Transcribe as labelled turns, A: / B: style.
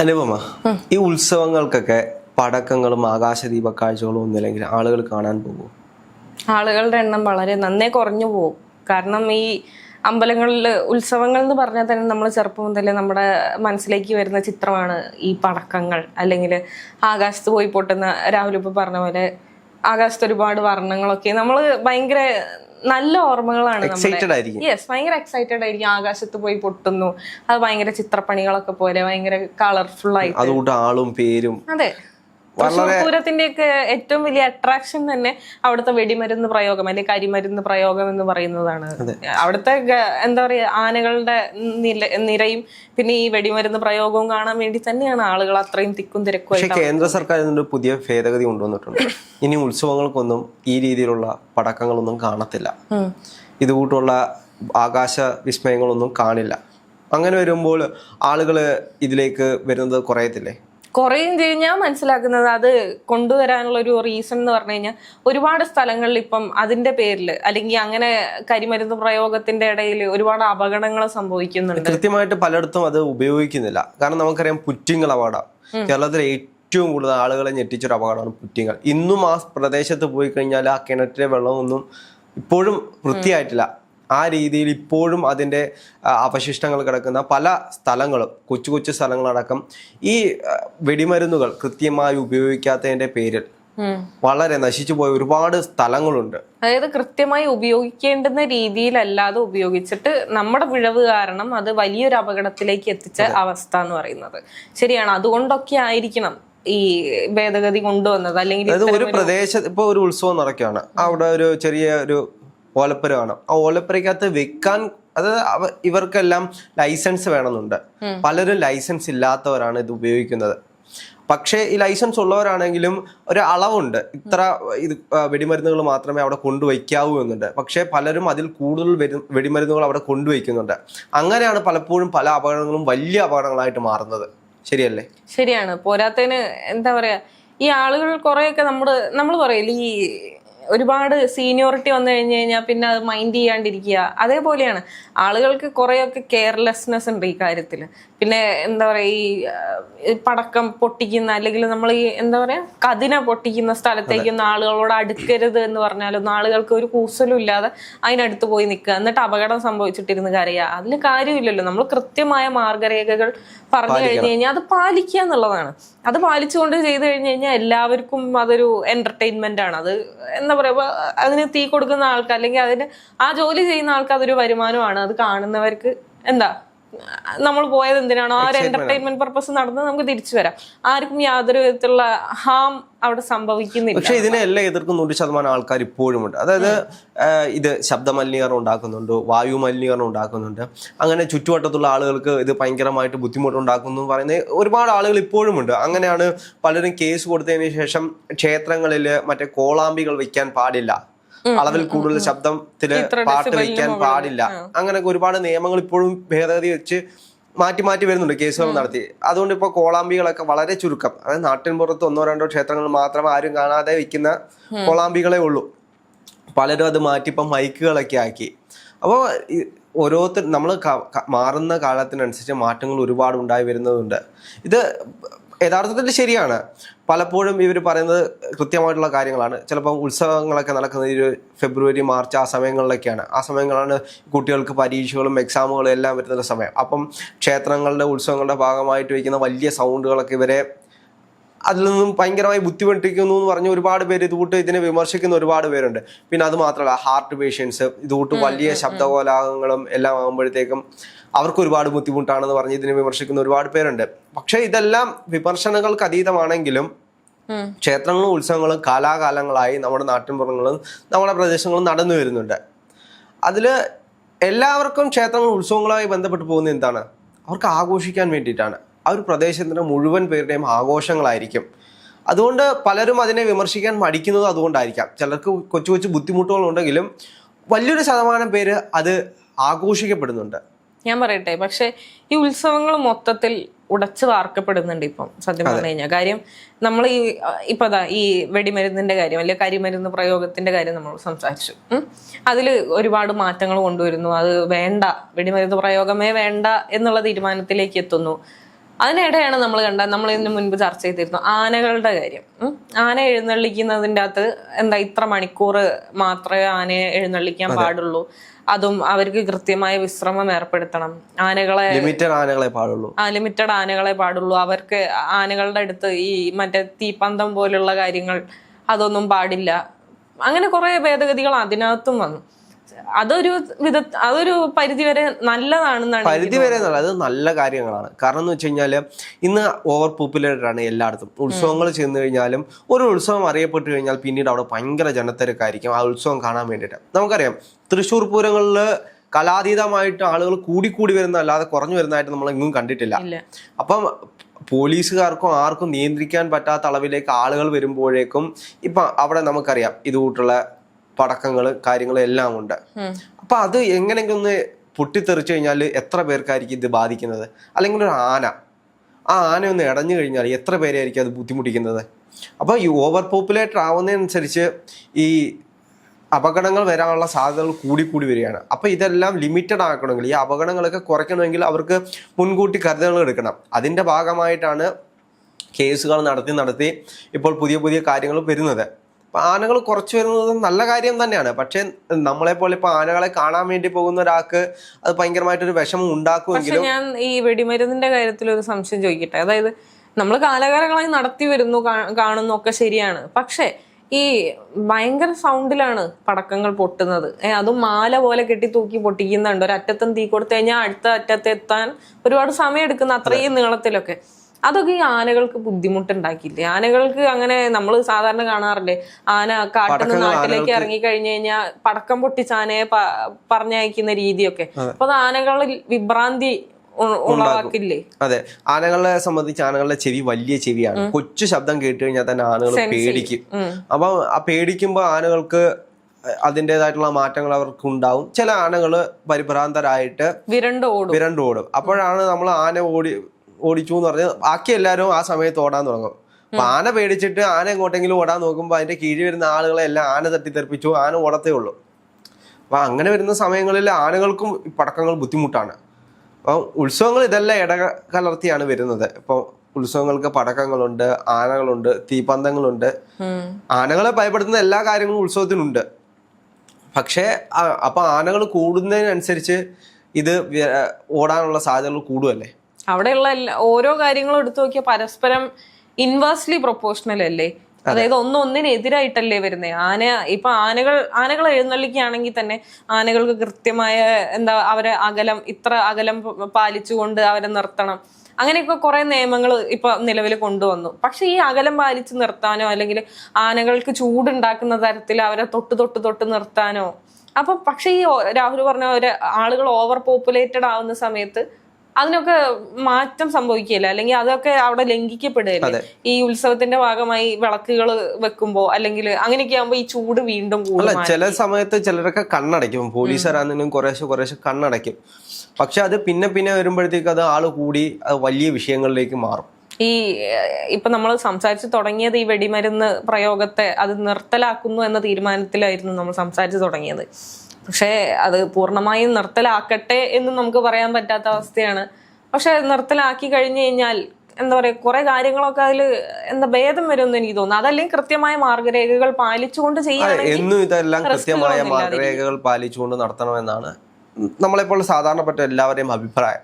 A: അനുപമ ഈ ഉത്സവങ്ങൾക്കൊക്കെ പടക്കങ്ങളും ആകാശദീപ കാഴ്ചകളും ഒന്നുമില്ലെങ്കിൽ ആളുകൾ കാണാൻ പോകും
B: ആളുകളുടെ എണ്ണം വളരെ നന്നേ കുറഞ്ഞു പോകും. കാരണം ഈ അമ്പലങ്ങളിൽ ഉത്സവങ്ങൾ എന്ന് പറഞ്ഞാൽ തന്നെ നമ്മൾ ചെറുപ്പം മുതലേ നമ്മുടെ മനസ്സിലേക്ക് വരുന്ന ചിത്രമാണ് ഈ പടക്കങ്ങൾ. അല്ലെങ്കിൽ ആകാശത്ത് പോയി പൊട്ടുന്ന രാഹുൽ ഇപ്പൊ പറഞ്ഞ പോലെ ആകാശത്ത് ഒരുപാട് വർണങ്ങളൊക്കെ. നമ്മൾ ഭയങ്കര നല്ല ഓർമ്മകളാണ് യെസ് ഭയങ്കര എക്സൈറ്റഡ് ആയിരിക്കും. ആകാശത്ത് പോയി പൊട്ടുന്നു. അത് ഭയങ്കര ചിത്രപ്പണികളൊക്കെ പോലെ ഭയങ്കര കളർഫുൾ ആയിട്ട്.
A: ആളും പേരും
B: അതെ. തൃശ്ശൂർ പൂരത്തിന്റെ ഒക്കെ ഏറ്റവും വലിയ അട്രാക്ഷൻ തന്നെ അവിടുത്തെ വെടിമരുന്ന് പ്രയോഗം അല്ലെങ്കിൽ കരിമരുന്ന് പ്രയോഗം എന്ന് പറയുന്നതാണ്. അവിടുത്തെ എന്താ പറയാ ആനകളുടെ നില നിരയും പിന്നെ ഈ വെടിമരുന്ന് പ്രയോഗവും കാണാൻ വേണ്ടി തന്നെയാണ് ആളുകൾ അത്രയും തിക്കും തിരക്കും
A: കേന്ദ്ര സർക്കാർ പുതിയ ഭേദഗതി കൊണ്ടുവന്നിട്ടുണ്ട്. ഇനി ഉത്സവങ്ങൾക്കൊന്നും ഈ രീതിയിലുള്ള പടക്കങ്ങളൊന്നും കാണത്തില്ല. ഇതുകൂട്ടുള്ള ആകാശ വിസ്മയങ്ങളൊന്നും കാണില്ല. അങ്ങനെ വരുമ്പോൾ ആളുകൾ ഇതിലേക്ക് വരുന്നത് കുറയത്തില്ലേ?
B: കുറയും ചെയ്യും. ഞാൻ മനസ്സിലാക്കുന്നത് അത് കൊണ്ടുവരാനുള്ള ഒരു റീസൺ എന്ന് പറഞ്ഞു കഴിഞ്ഞാൽ ഒരുപാട് സ്ഥലങ്ങളിൽ ഇപ്പം അതിന്റെ പേരിൽ അല്ലെങ്കിൽ അങ്ങനെ കരിമരുന്ന് പ്രയോഗത്തിന്റെ ഇടയിൽ ഒരുപാട് അപകടങ്ങൾ സംഭവിക്കുന്നുണ്ട്.
A: കൃത്യമായിട്ട് പലയിടത്തും അത് ഉപയോഗിക്കുന്നില്ല. കാരണം നമുക്കറിയാം പുറ്റിങ്ങൾ അപകടം. കേരളത്തിൽ ഏറ്റവും കൂടുതൽ ആളുകളെ ഞെട്ടിച്ചൊരു അപകടമാണ് പുറ്റിങ്ങൾ ഇന്നും ആ പ്രദേശത്ത് പോയി കഴിഞ്ഞാൽ ആ കിണറ്റിലെ വെള്ളമൊന്നും ഇപ്പോഴും വൃത്തിയായിട്ടില്ല. ആ രീതിയിൽ ഇപ്പോഴും അതിന്റെ അവശിഷ്ടങ്ങൾ കിടക്കുന്ന പല സ്ഥലങ്ങളും കൊച്ചു കൊച്ചു സ്ഥലങ്ങളടക്കം ഈ വെടിമരുന്നുകൾ കൃത്യമായി ഉപയോഗിക്കാത്തതിന്റെ പേരിൽ വളരെ നശിച്ചു പോയ ഒരുപാട് സ്ഥലങ്ങളുണ്ട്.
B: അതായത് കൃത്യമായി ഉപയോഗിക്കേണ്ടുന്ന രീതിയിലല്ലാതെ ഉപയോഗിച്ചിട്ട് നമ്മുടെ വിഴവ് കാരണം അത് വലിയൊരു അപകടത്തിലേക്ക് എത്തിച്ച അവസ്ഥ എന്ന് പറയുന്നത്. ശരിയാണ്. അതുകൊണ്ടൊക്കെ ആയിരിക്കണം ഈ ഭേദഗതി കൊണ്ടുവന്നത്. അല്ലെങ്കിൽ
A: ഒരു പ്രദേശത്ത് ഇപ്പൊ ഒരു ഉത്സവം നടക്കുകയാണ്. അവിടെ ഒരു ചെറിയ ഒരു ഓലപ്പുര വേണം ആ ഓലപ്പുരക്കകത്ത് വെക്കാൻ അത് ഇവർക്കെല്ലാം ലൈസൻസ് വേണമെന്നുണ്ട്. പലരും ലൈസൻസ് ഇല്ലാത്തവരാണ് ഇത് ഉപയോഗിക്കുന്നത്. പക്ഷേ ഈ ലൈസൻസ് ഉള്ളവരാണെങ്കിലും ഒരു അളവുണ്ട്. ഇത്ര ഇത് വെടിമരുന്നുകൾ മാത്രമേ അവിടെ കൊണ്ടുവയ്ക്കാവൂ എന്നുണ്ട്. പക്ഷേ പലരും അതിൽ കൂടുതൽ വെടിമരുന്നുകൾ അവിടെ കൊണ്ടുവയ്ക്കുന്നുണ്ട്. അങ്ങനെയാണ് പലപ്പോഴും പല അപകടങ്ങളും വലിയ അപകടങ്ങളായിട്ട് മാറുന്നത്. ശരിയല്ലേ?
B: ശരിയാണ്. പോരാത്തതിന് എന്താ പറയാ ഈ ആളുകൾ കുറെയൊക്കെ നമ്മൾ നമ്മൾ പറയില്ല ഈ ഒരുപാട് സീനിയോറിറ്റി വന്നു കഴിഞ്ഞു കഴിഞ്ഞാൽ പിന്നെ അത് മൈൻഡ് ചെയ്യാണ്ടിരിക്കുക. അതേപോലെയാണ് ആളുകൾക്ക് കുറേയൊക്കെ കെയർലെസ്നെസ് ഉണ്ട് ഈ കാര്യത്തിൽ പിന്നെ എന്താ പറയാ ഈ പടക്കം പൊട്ടിക്കുന്ന അല്ലെങ്കിൽ നമ്മൾ ഈ എന്താ പറയാ കതിന പൊട്ടിക്കുന്ന സ്ഥലത്തേക്കൊന്നും ആളുകളോട് അടുക്കരുത് എന്ന് പറഞ്ഞാലൊന്നും ആളുകൾക്ക് ഒരു കൂസലും ഇല്ലാതെ അതിനടുത്ത് പോയി നിൽക്കുക. എന്നിട്ട് അപകടം സംഭവിച്ചിട്ടിരുന്ന് കരയുക. അതിന് കാര്യമില്ലല്ലോ. നമ്മൾ കൃത്യമായ മാർഗരേഖകൾ പറഞ്ഞു കഴിഞ്ഞു കഴിഞ്ഞാൽ അത് പാലിക്കുക എന്നുള്ളതാണ്. അത് പാലിച്ചുകൊണ്ട് ചെയ്തു കഴിഞ്ഞു കഴിഞ്ഞാൽ എല്ലാവർക്കും അതൊരു എന്റർടൈൻമെന്റ് ആണ്. അത് എന്താ പറയാ അതിന് തീ കൊടുക്കുന്ന ആൾക്ക് അല്ലെങ്കിൽ അതിന് ആ ജോലി ചെയ്യുന്ന ആൾക്ക് അതൊരു വരുമാനമാണ്. അത് കാണുന്നവർക്ക് എന്താ നമ്മൾ പോയത് എന്തിനാണോ ആ ഒരു എന്റർടൈൻമെന്റ് പർപ്പസ് നടന്ന് നമുക്ക് തിരിച്ചു വരാം. ആർക്കും യാതൊരു വിധത്തിലുള്ള ഹാം അവിടെ സംഭവിക്കുന്നില്ല.
A: പക്ഷേ ഇതിനെ എല്ലാം എതിർക്കുന്ന നൂറ് ശതമാനം ആൾക്കാർ ഇപ്പോഴും ഉണ്ട്. അതായത് ഇത് ശബ്ദ മലിനീകരണം ഉണ്ടാക്കുന്നുണ്ട് വായു മലിനീകരണം ഉണ്ടാക്കുന്നുണ്ട്. അങ്ങനെ ചുറ്റുവട്ടത്തുള്ള ആളുകൾക്ക് ഇത് ഭയങ്കരമായിട്ട് ബുദ്ധിമുട്ടുണ്ടാക്കുന്നു എന്ന് പറയുന്ന ഒരുപാട് ആളുകൾ ഇപ്പോഴും ഉണ്ട്. അങ്ങനെയാണ് പലരും കേസ് കൊടുത്തതിന് ശേഷം ക്ഷേത്രങ്ങളിൽ മറ്റേ കോളാമ്പികൾ വെക്കാൻ പാടില്ല. അളവിൽ കൂടുതൽ
B: ശബ്ദത്തിൽ
A: പാട്ട്
B: വയ്ക്കാൻ
A: പാടില്ല. അങ്ങനെ ഒരുപാട് നിയമങ്ങൾ ഇപ്പോഴും ഭേദഗതി വെച്ച് മാറ്റി മാറ്റി വരുന്നുണ്ട് കേസുകൾ നടത്തി. അതുകൊണ്ട് ഇപ്പോൾ കോളാമ്പികളൊക്കെ വളരെ ചുരുക്കം. അതായത് നാട്ടിൻപുറത്ത് ഒന്നോ രണ്ടോ ക്ഷേത്രങ്ങൾ മാത്രം ആരും കാണാതെ വിൽക്കുന്ന കോളാമ്പികളെ ഉള്ളൂ. പലരും അത് മാറ്റി ഇപ്പം മൈക്കുകളൊക്കെ ആക്കി. അപ്പോൾ ഓരോരുത്തർ നമ്മൾ മാറുന്ന കാലത്തിനനുസരിച്ച് മാറ്റങ്ങൾ ഒരുപാട് ഉണ്ടായി വരുന്നതുണ്ട്. ഇത് യഥാർത്ഥത്തിൽ ശരിയാണ്. പലപ്പോഴും ഇവർ പറയുന്നത് കൃത്യമായിട്ടുള്ള കാര്യങ്ങളാണ്. ചിലപ്പം ഉത്സവങ്ങളൊക്കെ നടക്കുന്നത് ഈ ഒരു ഫെബ്രുവരി മാർച്ച് ആ സമയങ്ങളിലൊക്കെയാണ്. ആ സമയങ്ങളാണ് കുട്ടികൾക്ക് പരീക്ഷകളും എക്സാമുകളും എല്ലാം വരുന്ന സമയം. അപ്പം ക്ഷേത്രങ്ങളുടെ ഉത്സവങ്ങളുടെ ഭാഗമായിട്ട് വയ്ക്കുന്ന വലിയ സൗണ്ടുകളൊക്കെ ഇവരെ അതിൽ നിന്നും ഭയങ്കരമായി ബുദ്ധിമുട്ടിക്കുന്നു എന്ന് പറഞ്ഞ് ഒരുപാട് പേര് ഇതുകൂട്ട് ഇതിനെ വിമർശിക്കുന്ന ഒരുപാട് പേരുണ്ട്. പിന്നെ അത് മാത്രമല്ല ഹാർട്ട് പേഷ്യൻസ് ഇതുകൂട്ട് വലിയ ശബ്ദകോലാഹങ്ങളും എല്ലാം ആകുമ്പോഴത്തേക്കും അവർക്ക് ഒരുപാട് ബുദ്ധിമുട്ടാണെന്ന് പറഞ്ഞ് ഇതിനെ വിമർശിക്കുന്ന ഒരുപാട് പേരുണ്ട്. പക്ഷേ ഇതെല്ലാം വിമർശനങ്ങൾക്ക് അതീതമാണെങ്കിലും. ക്ഷേത്രങ്ങളും ഉത്സവങ്ങളും കാലാകാലങ്ങളായി നമ്മുടെ നാട്ടിൻപുറങ്ങളും നമ്മുടെ പ്രദേശങ്ങളും നടന്നു വരുന്നുണ്ട്. അതിൽ എല്ലാവർക്കും ക്ഷേത്രങ്ങളും ഉത്സവങ്ങളുമായി ബന്ധപ്പെട്ട് പോകുന്നത് എന്താണ്? അവർക്ക് ആഘോഷിക്കാൻ വേണ്ടിയിട്ടാണ്. ആ ഒരു പ്രദേശത്തിന്റെ മുഴുവൻ പേരുടെയും ആഘോഷങ്ങളായിരിക്കും. അതുകൊണ്ട് പലരും അതിനെ വിമർശിക്കാൻ മടിക്കുന്നത് അതുകൊണ്ടായിരിക്കാം. ചിലർക്ക് കൊച്ചു കൊച്ചു ബുദ്ധിമുട്ടുകളുണ്ടെങ്കിലും വലിയൊരു ശതമാനം പേര് അത് ആഘോഷിക്കപ്പെടുന്നുണ്ട്.
B: ഞാൻ പറയട്ടെ പക്ഷേ ഈ ഉത്സവങ്ങൾ മൊത്തത്തിൽ ഉടച്ചു വാർക്കപ്പെടുന്നുണ്ട് ഇപ്പം സത്യം പറഞ്ഞു കഴിഞ്ഞാൽ. കാര്യം നമ്മൾ ഈ ഇപ്പൊ അതാ ഈ വെടിമരുന്നിന്റെ കാര്യം അല്ലെ കരിമരുന്ന് പ്രയോഗത്തിന്റെ കാര്യം നമ്മൾ സംസാരിച്ചു. അതിൽ അതിൽ ഒരുപാട് മാറ്റങ്ങൾ കൊണ്ടുവരുന്നു. അത് വേണ്ട വെടിമരുന്ന് പ്രയോഗമേ വേണ്ട എന്നുള്ള തീരുമാനത്തിലേക്ക് എത്തുന്നു. അതിനിടെയാണ് നമ്മൾ കണ്ട നമ്മൾ ഇതിന് മുൻപ് ചർച്ച ചെയ്തിരുന്നു ആനകളുടെ കാര്യം. ആന എഴുന്നള്ളിക്കുന്നതിന്റെ അകത്ത് എന്താ ഇത്ര മണിക്കൂർ മാത്രമേ ആനയെ എഴുന്നള്ളിക്കാൻ പാടുള്ളൂ. അതും അവർക്ക് കൃത്യമായ വിശ്രമം ഏർപ്പെടുത്തണം. ആനകളെ
A: ലിമിറ്റഡ് ആനകളെ പാടുള്ളൂ.
B: ആ ലിമിറ്റഡ് ആനകളെ പാടുള്ളൂ. അവർക്ക് ആനകളുടെ അടുത്ത് ഈ മറ്റേ തീപ്പന്തം പോലുള്ള കാര്യങ്ങൾ അതൊന്നും പാടില്ല. അങ്ങനെ കുറെ ഭേദഗതികൾ അതിനകത്തും വന്നു. അതൊരു വിധ അതൊരു പരിധി വരെ നല്ലതാണെന്നാണ്
A: പരിധി വരെ അത് നല്ല കാര്യങ്ങളാണ്. കാരണം എന്ന് വെച്ച് കഴിഞ്ഞാൽ ഇന്ന് ഓവർ പോപ്പുലേറ്റഡ് ആണ് എല്ലായിടത്തും. ഉത്സവങ്ങൾ ചെന്ന് കഴിഞ്ഞാലും ഒരു ഉത്സവം അറിയപ്പെട്ട് കഴിഞ്ഞാൽ പിന്നീട് അവിടെ ഭയങ്കര ജനത്തിരക്കായിരിക്കും ആ ഉത്സവം കാണാൻ വേണ്ടിയിട്ട്. നമുക്കറിയാം തൃശ്ശൂർ പൂരങ്ങളിൽ കലാതീതമായിട്ട് ആളുകൾ കൂടിക്കൂടി വരുന്ന അല്ലാതെ കുറഞ്ഞു വരുന്നതായിട്ട് നമ്മൾ എങ്ങും കണ്ടിട്ടില്ല. അപ്പം പോലീസുകാർക്കും ആർക്കും നിയന്ത്രിക്കാൻ പറ്റാത്ത അളവിലേക്ക് ആളുകൾ വരുമ്പോഴേക്കും ഇപ്പം അവിടെ നമുക്കറിയാം ഇതുകൂട്ടുള്ള പടക്കങ്ങൾ കാര്യങ്ങൾ എല്ലാം ഉണ്ട്. അപ്പൊ അത് എങ്ങനെയെങ്കിലും ഒന്ന് പൊട്ടിത്തെറിച്ചു കഴിഞ്ഞാൽ എത്ര പേർക്കായിരിക്കും ഇത് ബാധിക്കുന്നത്? അല്ലെങ്കിൽ ഒരു ആന. ആ ആന ഒന്ന് ഇടഞ്ഞു കഴിഞ്ഞാൽ എത്ര പേരെയായിരിക്കും അത് ബുദ്ധിമുട്ടിക്കുന്നത്? അപ്പോൾ ഈ ഓവർ പോപ്പുലേറ്റഡ് ആവുന്നതനുസരിച്ച് ഈ അപകടങ്ങൾ വരാനുള്ള സാധ്യതകൾ കൂടി വരികയാണ്. അപ്പോൾ ഇതെല്ലാം ലിമിറ്റഡ് ആക്കണമെങ്കിൽ ഈ അപകടങ്ങളൊക്കെ കുറയ്ക്കണമെങ്കിൽ അവർക്ക് മുൻകൂട്ടി കരുതലുകൾ എടുക്കണം. അതിന്റെ ഭാഗമായിട്ടാണ് കേസുകൾ നടത്തി നടത്തി ഇപ്പോൾ പുതിയ പുതിയ കാര്യങ്ങൾ വരുന്നത്. ആനകൾ കുറച്ച് വരുന്നത് നല്ല കാര്യം തന്നെയാണ്. പക്ഷേ നമ്മളെ പോലെ ഇപ്പൊ ആനകളെ കാണാൻ വേണ്ടി പോകുന്ന ഒരാൾക്ക് അത് ഭയങ്കരമായിട്ടൊരു വിഷമം ഉണ്ടാക്കുമെങ്കിലും
B: ഞാൻ ഈ വെടിമരുന്നിന്റെ കാര്യത്തിൽ ഒരു സംശയം ചോദിക്കട്ടെ? അതായത് നമ്മൾ കാലകാലങ്ങളായി നടത്തി വരുന്നു കാണുന്നു ഒക്കെ ശരിയാണ്. പക്ഷെ ഈ ഭയങ്കര സൗണ്ടിലാണ് പടക്കങ്ങൾ പൊട്ടുന്നത്. ഏഹ് അതും മാല പോലെ കെട്ടി തൂക്കി പൊട്ടിക്കുന്നുണ്ട്. ഒരറ്റത്തും തീ കൊടുത്തു കഴിഞ്ഞാൽ അടുത്ത അറ്റത്ത് എത്താൻ ഒരുപാട് സമയം എടുക്കുന്ന അത്രയും നീളത്തിലൊക്കെ. അതൊക്കെ ഈ ആനകൾക്ക് ബുദ്ധിമുട്ടുണ്ടാക്കിയില്ലേ? ആനകൾക്ക് അങ്ങനെ നമ്മൾ സാധാരണ കാണാറില്ലേ? ആന കാട്ടിൽ നിന്ന് നാട്ടിലേക്ക് ഇറങ്ങി കഴിഞ്ഞു കഴിഞ്ഞാൽ പടക്കം പൊട്ടിച്ച് ആനയെ പറഞ്ഞയക്കുന്ന രീതിയൊക്കെ. അപ്പൊ അത് ആനകളിൽ വിഭ്രാന്തി
A: അതെ. ആനകളെ സംബന്ധിച്ച് ആനകളുടെ ചെവി വലിയ ചെവിയാണ്. കൊച്ചു ശബ്ദം കേട്ട് കഴിഞ്ഞാൽ തന്നെ ആനകൾ പേടിക്കും. അപ്പൊ ആ പേടിക്കുമ്പോൾ ആനകൾക്ക് അതിന്റെതായിട്ടുള്ള മാറ്റങ്ങൾ അവർക്ക് ഉണ്ടാവും. ചില ആനകൾ പരിഭ്രാന്തരായിട്ട്
B: വിരണ്ടോടും. വിരണ്ടോടും.
A: വിരണ്ട് ഓടും അപ്പോഴാണ് നമ്മൾ ആന ഓടി ഓടിച്ചു എന്ന് പറഞ്ഞ് ബാക്കി എല്ലാവരും ആ സമയത്ത് ഓടാൻ തുടങ്ങും. അപ്പൊ ആന പേടിച്ചിട്ട് ആന എങ്ങോട്ടെങ്കിലും ഓടാൻ നോക്കുമ്പോൾ അതിന്റെ കീഴിൽ വരുന്ന ആളുകളെ എല്ലാം ആന തട്ടിത്തെറിപ്പിച്ചു ആന ഓടത്തേ ഉള്ളൂ. അപ്പൊ അങ്ങനെ വരുന്ന സമയങ്ങളിൽ ആനകൾക്കും പടക്കങ്ങൾ ബുദ്ധിമുട്ടാണ്. അപ്പോൾ ഉത്സവങ്ങൾ ഇതെല്ലാം ഇട കലർത്തിയാണ് വരുന്നത്. ഇപ്പൊ ഉത്സവങ്ങൾക്ക് പടക്കങ്ങളുണ്ട് ആനകളുണ്ട് തീപ്പന്തങ്ങളുണ്ട്.
B: ഉം.
A: ആനകളെ ഭയപ്പെടുത്തുന്ന എല്ലാ കാര്യങ്ങളും ഉത്സവത്തിനുണ്ട്. പക്ഷേ അപ്പൊ ആനകൾ കൂടുന്നതിനനുസരിച്ച് ഇത് ഓടാനുള്ള സാധ്യതകൾ കൂടുമല്ലേ
B: അവിടെയുള്ള എല്ലാ- ഓരോ കാര്യങ്ങളും എടുത്തു നോക്കിയാൽ പരസ്പരം ഇൻവേഴ്സ്ലി പ്രൊപ്പോർഷണൽ അല്ലേ? അതായത് ഒന്ന് ഒന്നിനെതിരായിട്ടല്ലേ വരുന്നത് ആന ഇപ്പൊ ആനകൾ ആനകൾ എഴുന്നള്ളിക്കുകയാണെങ്കിൽ തന്നെ ആനകൾക്ക് കൃത്യമായ എന്താ അവരെ അകലം ഇത്ര അകലം പാലിച്ചുകൊണ്ട് അവരെ നിർത്തണം. അങ്ങനെയൊക്കെ കുറെ നിയമങ്ങൾ ഇപ്പൊ നിലവിൽ കൊണ്ടുവന്നു. പക്ഷെ ഈ അകലം പാലിച്ച് നിർത്താനോ അല്ലെങ്കിൽ ആനകൾക്ക് ചൂടുണ്ടാക്കുന്ന തരത്തിൽ അവരെ തൊട്ട് തൊട്ട് തൊട്ട് നിർത്താനോ? അപ്പൊ പക്ഷെ ഈ രാഹുൽ പറഞ്ഞ ഒരു ആളുകൾ ഓവർ പോപ്പുലേറ്റഡ് ആവുന്ന സമയത്ത് അതിനൊക്കെ മാറ്റം സംഭവിക്കില്ല അല്ലെങ്കിൽ അതൊക്കെ അവിടെ ലംഘിക്കപ്പെടുകയല്ലേ. ഈ ഉത്സവത്തിന്റെ ഭാഗമായി വിളക്കുകൾ വെക്കുമ്പോ അല്ലെങ്കിൽ അങ്ങനെയൊക്കെ ആകുമ്പോ ഈ ചൂട് വീണ്ടും കൂടും
A: ചില സമയത്ത് ചിലരൊക്കെ കണ്ണടയ്ക്കും. പോലീസുകാരാണെങ്കിലും കുറേശ്ശെ കുറേശ്ശെ കണ്ണടയ്ക്കും. പക്ഷെ അത് പിന്നെ പിന്നെ വരുമ്പോഴത്തേക്ക് അത് ആൾ കൂടി അത് വലിയ വിഷയങ്ങളിലേക്ക് മാറും.
B: ഈ ഇപ്പൊ നമ്മൾ സംസാരിച്ചു തുടങ്ങിയത് ഈ വെടിമരുന്ന് പ്രയോഗത്തെ അത് നിർത്തലാക്കുന്നു എന്ന തീരുമാനത്തിലായിരുന്നു നമ്മൾ സംസാരിച്ചു തുടങ്ങിയത്. പക്ഷേ അത് പൂർണമായും നിർത്തലാക്കട്ടെ എന്ന് നമുക്ക് പറയാൻ പറ്റാത്ത അവസ്ഥയാണ്. പക്ഷെ നിർത്തലാക്കി കഴിഞ്ഞു കഴിഞ്ഞാൽ എന്താ പറയുക കുറെ കാര്യങ്ങളൊക്കെ അതിൽ എന്താ ഭേദം വരുമെന്ന് എനിക്ക് തോന്നുന്നു. അതല്ലെങ്കിൽ കൃത്യമായ മാർഗരേഖകൾ പാലിച്ചുകൊണ്ട്
A: എന്നും ഇതെല്ലാം കൃത്യമായ മാർഗരേഖകൾ പാലിച്ചുകൊണ്ട് നടത്തണമെന്നാണ് നമ്മളെപ്പോലെ സാധാരണപ്പെട്ട എല്ലാവരെയും അഭിപ്രായം.